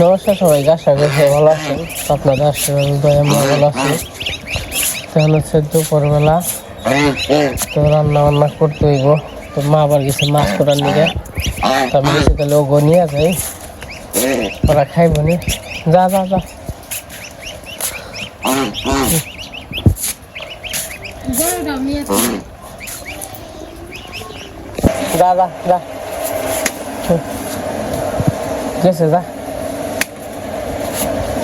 নমস্কার সবাইকে আশা করি সবাই ভালো আছেন আপনাদের আশীর্বাদ আমরা ভালো আছি। তখন হচ্ছে দুপুরবেলা তো রান্না বান্না করতে হইব তো মা আবার গেছে মাছ করার নিকে তো আমি গেছি তাহলে ওগো নিয়ে যাই। ওরা খাইব নি। যা যা যা। যা যা যা। গেছে, যা।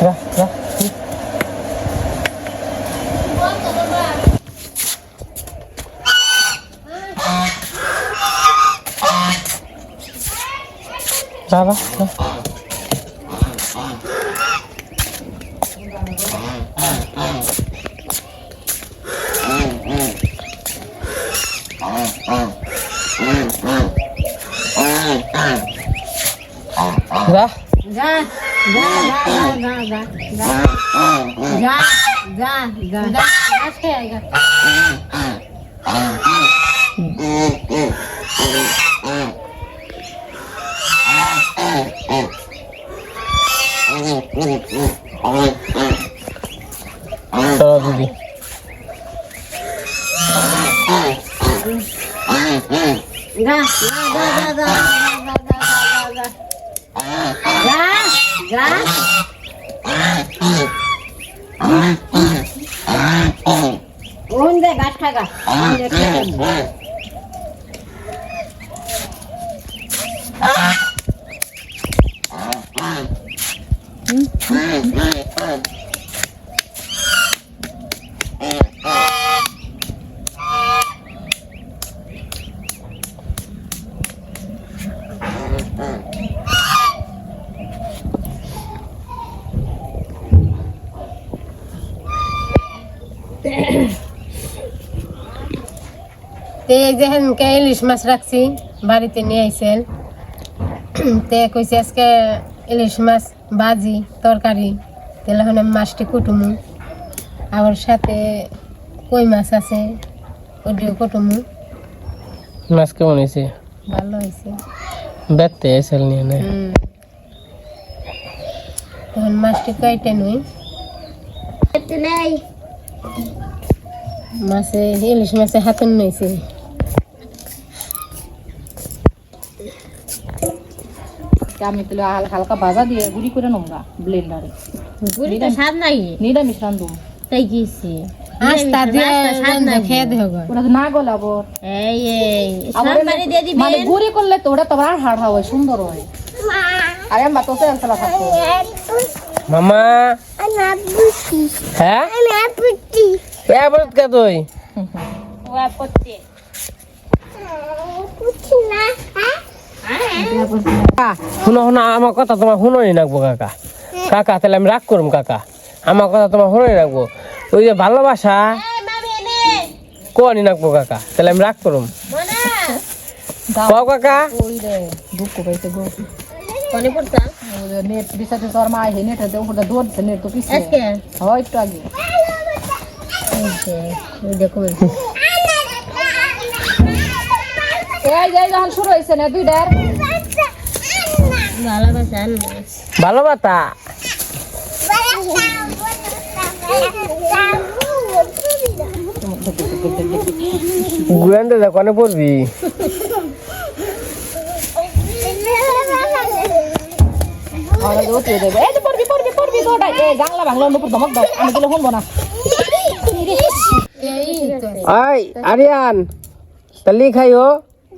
来来来。我走。吧。来。来。你看。গা। চলো দিদি যা যা যা যা যা যা যা ওন দে গাছ কোন দেয় গাছ খাগা তে যে হেনকে ইলিশ মাছ রাখছি বাড়িতে নিয়ে আইছেন। তে কইছে আজকে ইলিশ মাছ ভাজি তরকারি। তাহলে হলে মাছটি কুটুমু। আবার সাথে কই মাছ আছে ওটিও কুটুমু। মাছ কেমন হয়েছে ভালো হয়েছে বেতে এসেল নিয়ে নেয় হুম। তখন মাছটি কাইটে নই? মাছে ইলিশ মাছে হাতন নইছে। আজকে আমি তাহলে হালকা ভাজা দিয়ে গুড়ি করে নোংরা ব্লেন্ডারে গুঁড়িটা স্বাদ নাই? তাই কিছি সুন্দর মামা। তুই? শুনো শুনো আমার কথা তোমার শুনোই রাখব কাকা কাকা তাহলে আমি রাগ করুম কাকা আমার কথা তোমার শুনোই রাখব ওই যে ভালোবাসা কোয়ানি রাখব কাকা তাহলে আমি রাগ করুম কাকা নেট বিসাতে তোর মা নেট দে উপরে দৌড় নেট তো হয় একটু আগে দেখো শুরু হয়েছে না ভালোবাসা? গুয়ান্ডে যা কনে পড়বি আরিয়ান তালি খাইও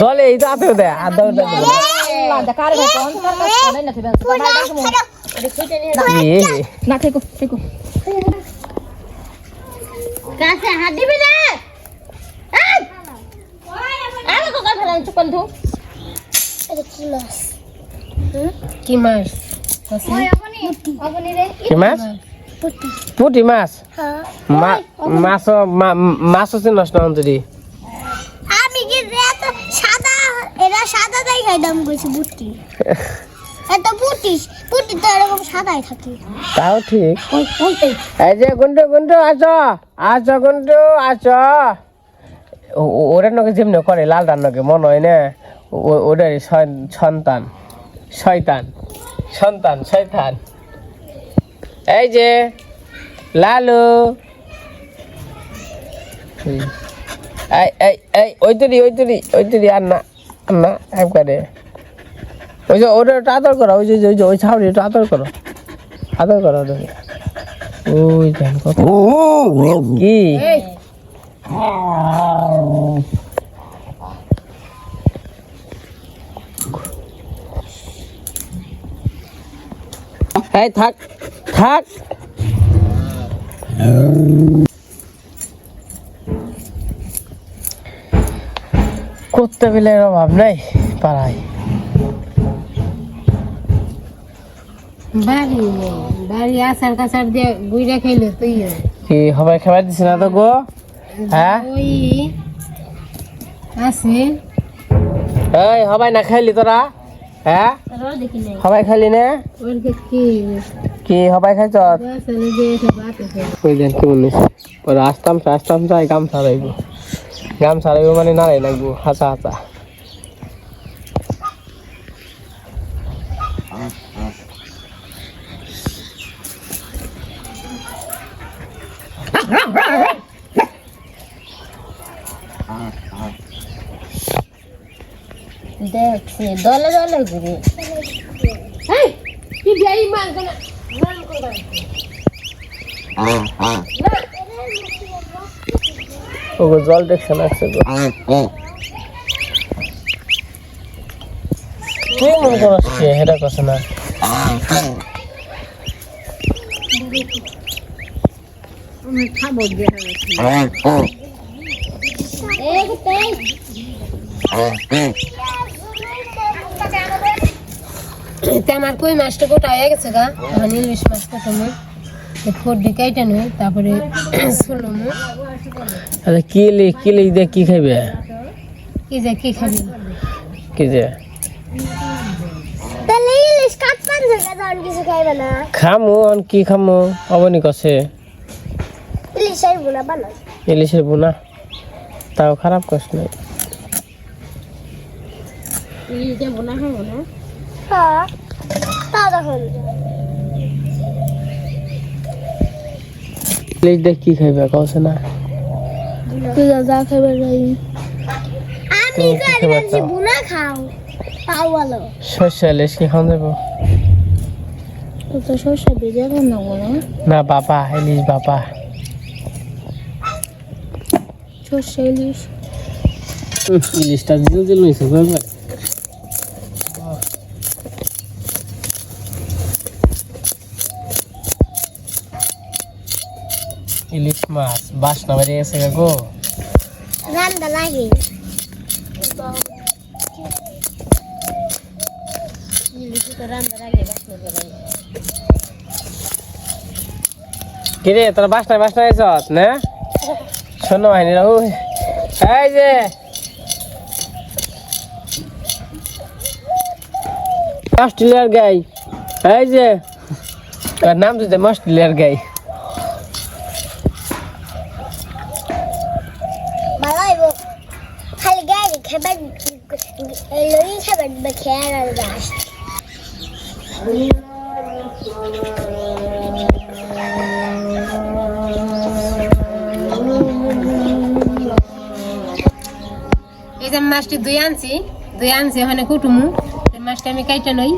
দলে এই তো আতেও দেয় আর দলে না থেকো থেকো কাছে হাত দিবি না আরে কোকা ফেলাই কি মাছ কি মাছ কি মাছ পুঁটি মাছ? মাছ মাছ আছে নষ্ট অন্তরি আমি কি সাদা এরা সাদা তাই খাইতাম কইছি বুটি এত বুটিস বুটি তো এরকম সাদাই থাকে। তাও ঠিক। এই যে গুন্ডু গুন্ডু আছো আছো গুন্ডু ও- ওরা নকে যেমনি করে লাল ডান নকে মনে হয় না? ওদের সন্তান। শয়তান। সন্তান শয়তান। এই যে লালু হুম। এই এই এই ওই তুলি ওই তুলি ওই তুলি আর না আর না একবারে ওই যে ওটা একটু আদর করো ওই যে ওই যে ওই ছাউনি একটু আদর করো আদর করো ওটাকে ওই দেন কত কি এই থাক থাক। করতে গেলে অভাব নাই পাড়ায়। বাড়ি নেই বাড়ি আচার কাচার দিয়ে গুইরা খাইলে তুই। কি সবাই খাবার দিছে না তো গো? হ্যাঁ? ওই আছে। এই সবাই না খাইলি তোরা? হ্যাঁ? খাইলি না? ওর কি কি? সবাই খাইছ? আসলে যে সব আছে ওই দেন কেমন নিছে পরে আসতাম আসতাম চাই গামছা রাইব গামছা রাইব মানে নাড়াই লাগবো হাঁচা হাঁচা। দেখছি দলে দলে ঘুরে কি যাই মাল কেন ওগো জল দেখছে না আসছে গো। তুই মনে করস কি হেটা কছে না। খাব কই মাছটা হয়ে গেছে গা? এখন ইলিশ মাছ প্রথমে ফোরডি কাইটা নই তারপরে শুনলাম আরে কি লি কি লি দিয়ে কি খাইবে? কি যে কি খাবি? কি যে? তাহলে ইলিশ কাট পান জায়গা তখন কিছু খাইবে না। খামু অন কি খামু? অবনি কছে। ইলিশের বুনা বানাই। ইলিশের বুনা তাও খারাপ কস নাই। বোনা খাব না হ্যাঁ তা তখন ইলিশ দিয়ে কি খাইবে কছে না। তুই যা খাইবে যাই। আমি কারবারছি চাও? বুনা খাও তাও ভালো। শস্য ইলিশ কি খাওয়া যাব তো সরষে ভেজে বানাবো না না বাবা ইলিশ বাবা। সরষে ইলিশ। ইলিশটা বাসনা বেরিয়ে গেছে গো। রান্না লাগে। কিরে তোর বাসনায় বাসনায় আইসত না? শোনো হাইনি রাহু এই যে। অস্ট্রেলিয়ার গাই এই যে। তোর নাম তো অস্ট্রেলিয়ার গাই। মাছটি দুই আনছি দুই আনছি ওখানে কুটুমু। মাছটা আমি কাইটা নই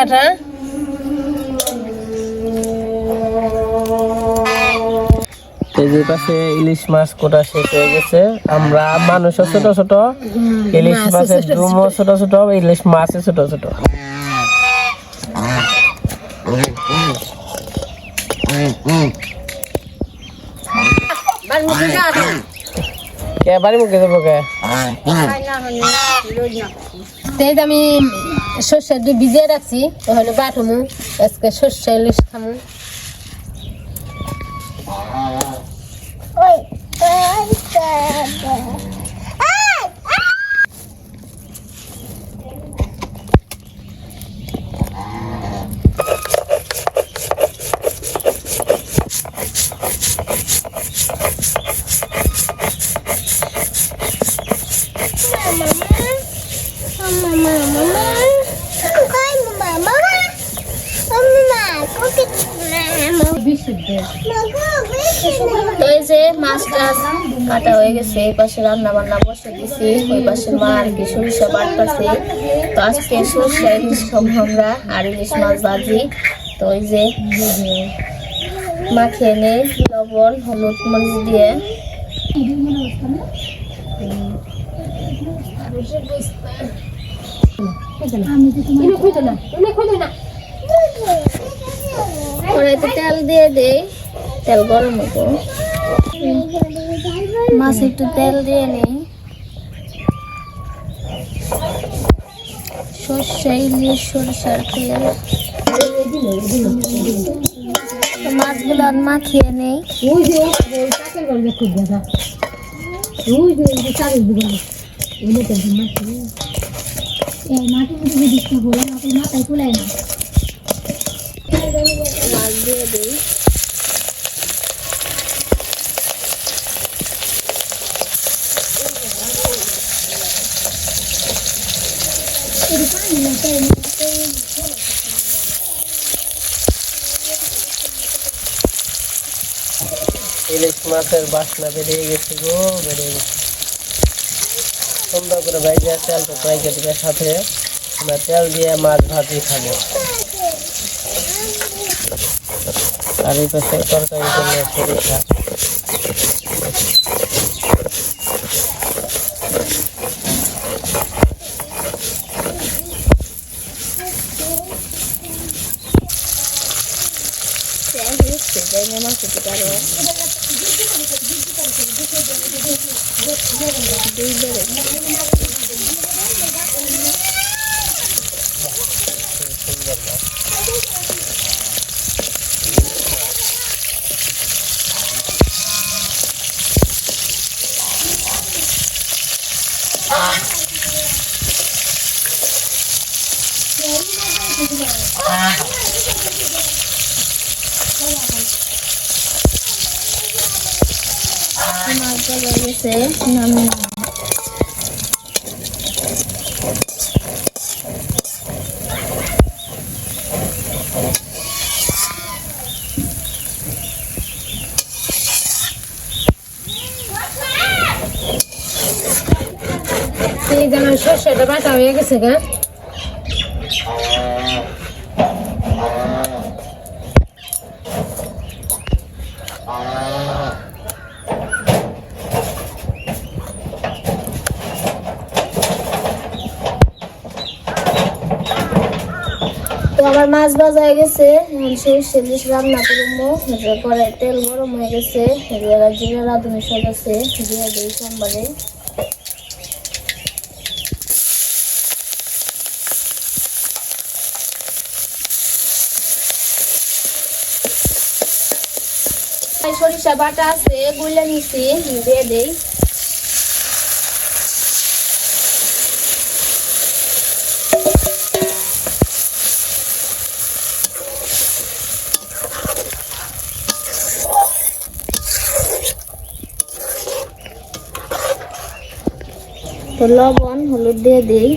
কাটা। এই পাশে ইলিশ মাছ কোটা শেষ হয়ে গেছে। আমরা মানুষও ছোট ছোট ইলিশ মাছের ছোট ডুমও ছোট ছোট ইলিশ মাছও ছোট ছোট। কে বাড়ি মুখে যাব কে? আমি সর্ষে দিয়ে ভিজিয়ে রাখছি তাহলে বাটমু আজকে সর্ষে ইলিশ খামু ওই কাটা হয়ে গেছে, এই পাশে রান্না বান্না বসে দিছি, ওই পাশে মা আর কি সরিষা বাটতেছে তো আজকে সরষা ইলিশ খাব আমরা, আর ইলিশ মাছ ভাজি। তো ওই যে মাখিয়ে নেই লবণ, হলুদ মরিচ দিয়ে। তেল দিয়ে দেই, তেল গরম হতো মাছ একটু তেল দিয়ে নেই। সর্ষে ইলিশ সরষার তেল। মাছগুলো মাখিয়ে নেই। ওই যে ওই চাকরি করে যে খুব দেখা ওই যে ওই যে চাকরি করে ওই তো মাটি এই মাটি মধ্যে যে দিশটা হলো মাটি মাথায় কুলাই না মাছ দিয়ে দিই ইলিশ মাছের বাসনা বেরিয়ে গেছে গো, বেরিয়ে গেছে। সুন্দর করে ভাইজা তেল তো প্যাকেটের সাথে। আমরা তেল দিয়ে মাছ ভাজি খাব। আর এই পাশে তরকারি して全然マスクだろう。Thank. গেছে নামিয়ে। এই যে সর্ষেটা হয়ে গেছে গা মাছ ভাজা হয়ে গেছে। পরে তেল গরম হয়ে গেছে। জিরা রাঁধুনি সব আছে। দিয়ে সোমবারে। সরিষা বাটা আছে, গুলে নিছি। দিয়ে দেই। তো লবণ হলুদ দিয়ে দিই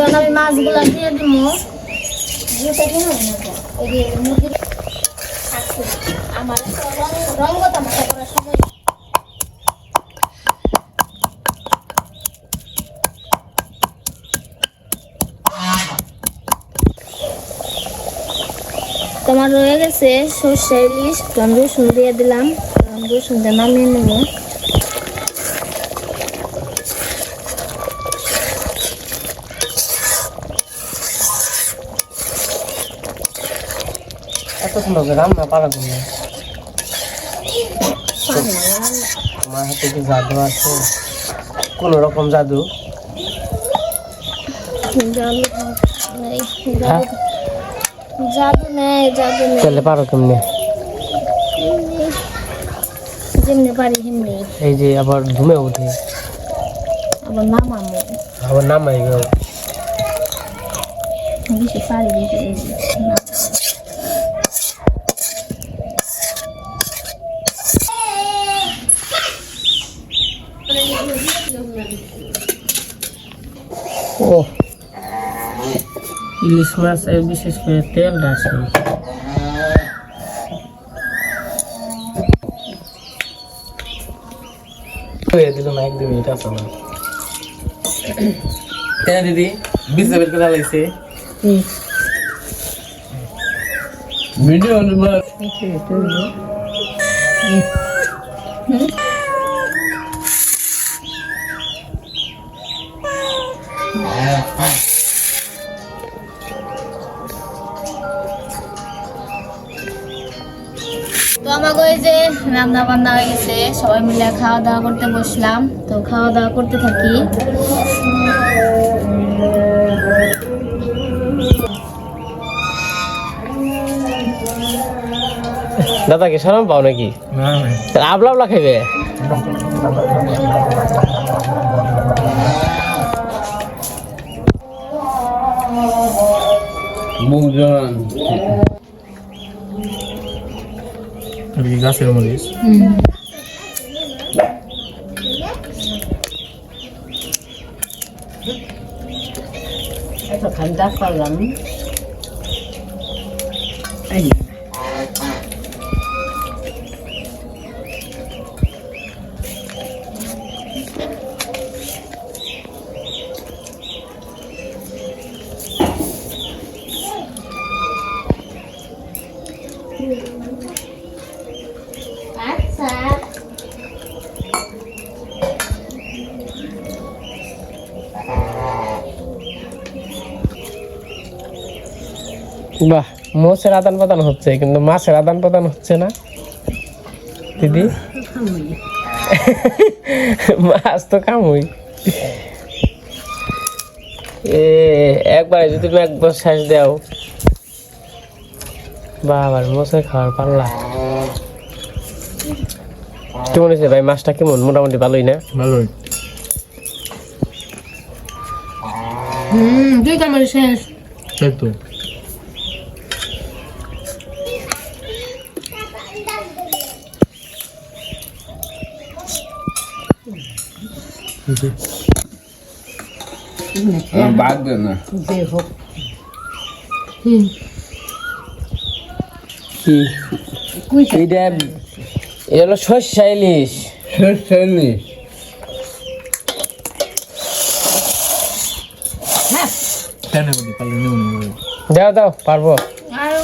তখন আমি মাছগুলা দিয়ে দিব আমার রঙ্গ তামাশা করার সময় তোমার রয়ে গেছে সর্ষে ইলিশ। রসুন দিয়ে দিলাম। রসুন দিয়ে নামিয়ে নেব। এত সুন্দর করে রান্না পারা তুমি। আমার হাতে কি জাদু আছে? কোন রকম জাদু? জাদু হ্যাঁ? জাদু নেই জাদু নেই তাহলে পারো কেমনি? যেমনি পারি সেমনি এই যে আবার ঘুমে উঠে। আবার নামামো আবার নামাই গেল বেশি পারি বেশি বেশি না ও ইলিশ মাছ বিশেষ করে তেল রাখে। দিল না এক দু মিনিট আছে না হ্যাঁ দিদি বিশ বের করে লাগছে ভিডিও তো রান্না বান্না হয়ে গেছে। সবাই মিলে খাওয়া দাওয়া করতে বসলাম। তো খাওয়া দাওয়া করতে থাকি। দাদাকে সারাম পাও নাকি? আবলা আবলা খাইবে? গাছের মরিচ? খান্দা পারলাম। আচ্ছা বাহ মোষের আদান প্রদান হচ্ছে কিন্তু মাছের আদান প্রদান হচ্ছে না? দিদি? মাছ তো কামুই এ একবারে যদি তুমি একবার শেষ দাও। বাবার মোষের খাওয়ার পাল্লা। কেমন হয়েছে ভাই মাছটা কেমন? মোটামুটি ভালোই না? ভালোই। হুম দুই কামড় শেষ। তো। বাদ না। এটা এটা হলো সর্ষা ইলিশ। নেব দাও দাও পারব। আর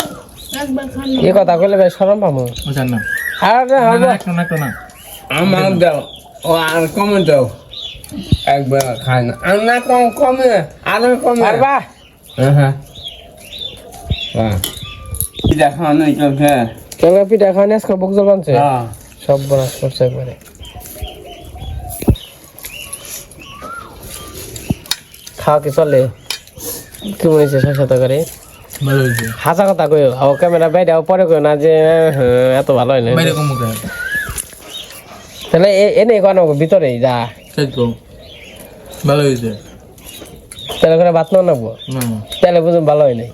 এই কথা কইলে সরম পাবো। আর না আমার দাও ও আর কমে দাও। একবার খাই না। আর না কম কমে আর কমে। পারবা হ্যাঁ হ্যাঁ দেখো অনেক চলছে। তোমরা পিঠা আজকে বুক বানছে? হ্যাঁ। সব বনাস করছে একবারে। খাওয়া কি চলে? কি মনে হচ্ছে শশা তরকারি হাসা কথা কই ও ক্যামেরা বাইরে পরে কই না যে হ্যাঁ, এত ভালো হয় না। তাহলে এ- এনে কোন ভিতরেই যা। তো ভালো হয়েছে। তাহলে করে ভাত না বুঝুন ভালো হয় নাই।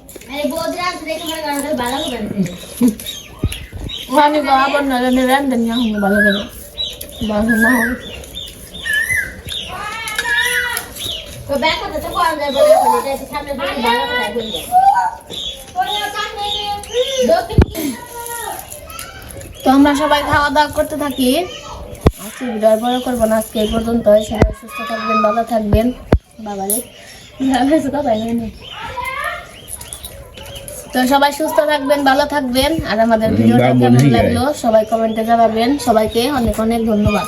আমি আবার না রান্ধেন ভালো করে। ভালো না হবে। তো আমরা সবাই খাওয়া দাওয়া করতে থাকি? আজকে ভিডিও বড় করব না আজকে এই পর্যন্ত। সবাই সুস্থ থাকবেন ভালো থাকবেন। বাবারে। তো সবাই সুস্থ থাকবেন ভালো থাকবেন। আর আমাদের ভিডিওটা কেমন লাগল সবাই কমেন্টে জানাবেন। সবাইকে অনেক অনেক ধন্যবাদ।